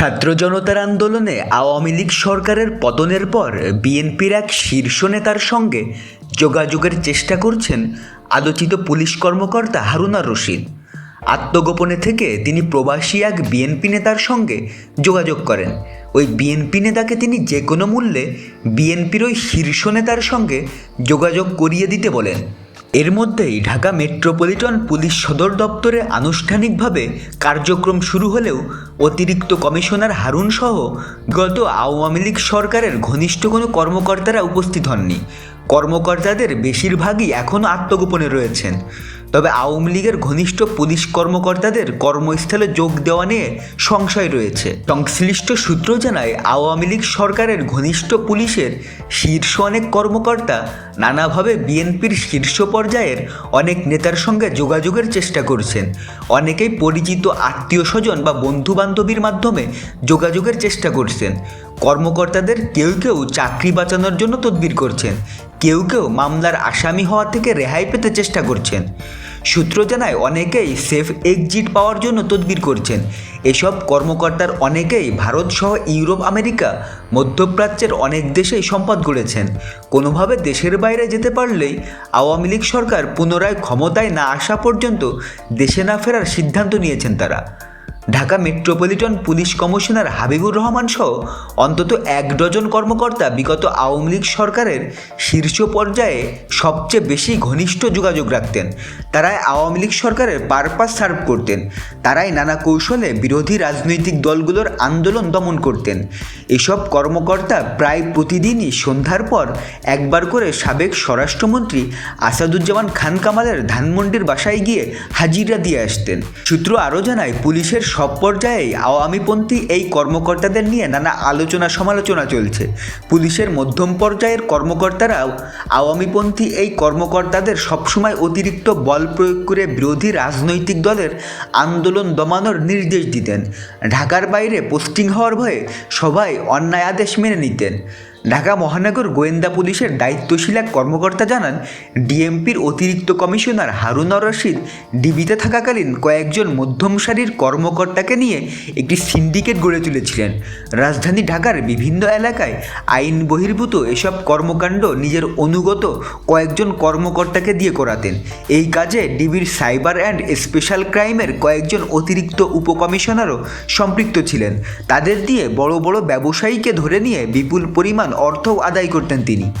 ছাত্র জনতার আন্দোলনে আওয়ামী লীগ সরকারের পতনের পর বিএনপির এক শীর্ষ নেতার সঙ্গে যোগাযোগের চেষ্টা করছেন আলোচিত পুলিশ কর্মকর্তা হারুনা রশিদ। আত্মগোপনে থেকে তিনি প্রবাসী এক বিএনপি নেতার সঙ্গে যোগাযোগ করেন। ওই বিএনপি নেতাকে তিনি যে কোনো মূল্যে বিএনপির ওই শীর্ষ নেতার সঙ্গে যোগাযোগ করিয়ে দিতে বলেন। এর মধ্যেই ঢাকা মেট্রোপলিটন পুলিশ সদর দপ্তরে আনুষ্ঠানিকভাবে কার্যক্রম শুরু হলেও অতিরিক্ত কমিশনার হারুন সহ গত আওয়ামী লীগ সরকারের ঘনিষ্ঠ কোনো কর্মকর্তারা উপস্থিত হননি। কর্মকর্তাদের বেশিরভাগই এখনও আত্মগোপনে রয়েছেন। তবে আওয়ামী লীগের ঘনিষ্ঠ পুলিশ কর্মকর্তাদের কর্মস্থলে যোগ দেওয়া নিয়ে সংশয় রয়েছে। সংশ্লিষ্ট সূত্র জানায়, আওয়ামী লীগ সরকারের ঘনিষ্ঠ পুলিশের শীর্ষ অনেক কর্মকর্তা নানাভাবে বিএনপির শীর্ষ পর্যায়ের অনেক নেতার সঙ্গে যোগাযোগের চেষ্টা করছেন। অনেকেই পরিচিত আত্মীয় স্বজন বা বন্ধু বান্ধবীর মাধ্যমে যোগাযোগের চেষ্টা করছেন। কর্মকর্তাদের কেউ কেউ চাকরি বাঁচানোর জন্য তদবির করছেন। কেউ কেউ মামলার আসামি হওয়া থেকে রেহাই পেতে চেষ্টা করছেন। সূত্র জানায় অনেকেই সেফ এক্সিট পাওয়ার জন্য তদবির করছেন। এসব কর্মকর্তার অনেকেই ভারতসহ ইউরোপ, আমেরিকা, মধ্যপ্রাচ্যের অনেক দেশেই সম্পদ গড়েছেন। কোনোভাবে দেশের বাইরে যেতে পারলেই আওয়ামী লীগ সরকার পুনরায় ক্ষমতায় না আসা পর্যন্ত দেশে না ফেরার সিদ্ধান্ত নিয়েছেন তারা। Dhaka metropolitan police commissioner Habibur Rahman সহ অন্তত এক ডজন কর্মকর্তা বিগত আওয়ামী লীগ সরকারের শীর্ষ পর্যায়ে সবচেয়ে বেশি ঘনিষ্ঠ যোগাযোগ রাখতেন। তারাই আওয়ামী লীগ সরকারের পারপাস সার্ভ করতেন। তারাই নানা কৌশলে বিরোধী রাজনৈতিক দলগুলোর আন্দোলন দমন করতেন। এসব কর্মকর্তা প্রায় প্রতিদিনই সন্ধ্যার পর একবার করে সাবেক স্বরাষ্ট্রমন্ত্রী আসাদুজ্জামান খান কামালের ধানমন্ডির বাসায় গিয়ে হাজিরা দিয়ে আসতেন। সূত্র আরও জানায়, পুলিশের সব পর্যায়েই আওয়ামীপন্থী এই কর্মকর্তাদের নিয়ে নানা আলোচনা সমালোচনা চলছে। পুলিশের মধ্যম পর্যায়ের কর্মকর্তারাও আওয়ামীপন্থী এই কর্মকর্তাদের সবসময় অতিরিক্ত বল প্রয়োগ করে বিরোধী রাজনৈতিক দলের আন্দোলন দমানোর নির্দেশ দিতেন। ঢাকার বাইরে পোস্টিং হওয়ার ভয়ে সবাই অন্যায় আদেশ মেনে নিতেন। ঢাকা মহানগর গোয়েন্দা পুলিশের দায়িত্বশীল এক কর্মকর্তা জানান, ডিএমপির অতিরিক্ত কমিশনার হারুন রশিদ ডিবিতে থাকাকালীন কয়েকজন মধ্যম সারির কর্মকর্তাকে নিয়ে একটি সিন্ডিকেট গড়ে তুলেছিলেন। রাজধানী ঢাকার বিভিন্ন এলাকায় আইন বহির্ভূত এসব কর্মকাণ্ড নিজের অনুগত কয়েকজন কর্মকর্তাকে দিয়ে করাতেন। এই কাজে ডিবির সাইবার অ্যান্ড স্পেশাল ক্রাইমের কয়েকজন অতিরিক্ত উপকমিশনারও সম্পৃক্ত ছিলেন। তাদের দিয়ে বড় বড় ব্যবসায়ীকে ধরে নিয়ে বিপুল পরিমাণ অর্থও আদায় করতেন তিনি।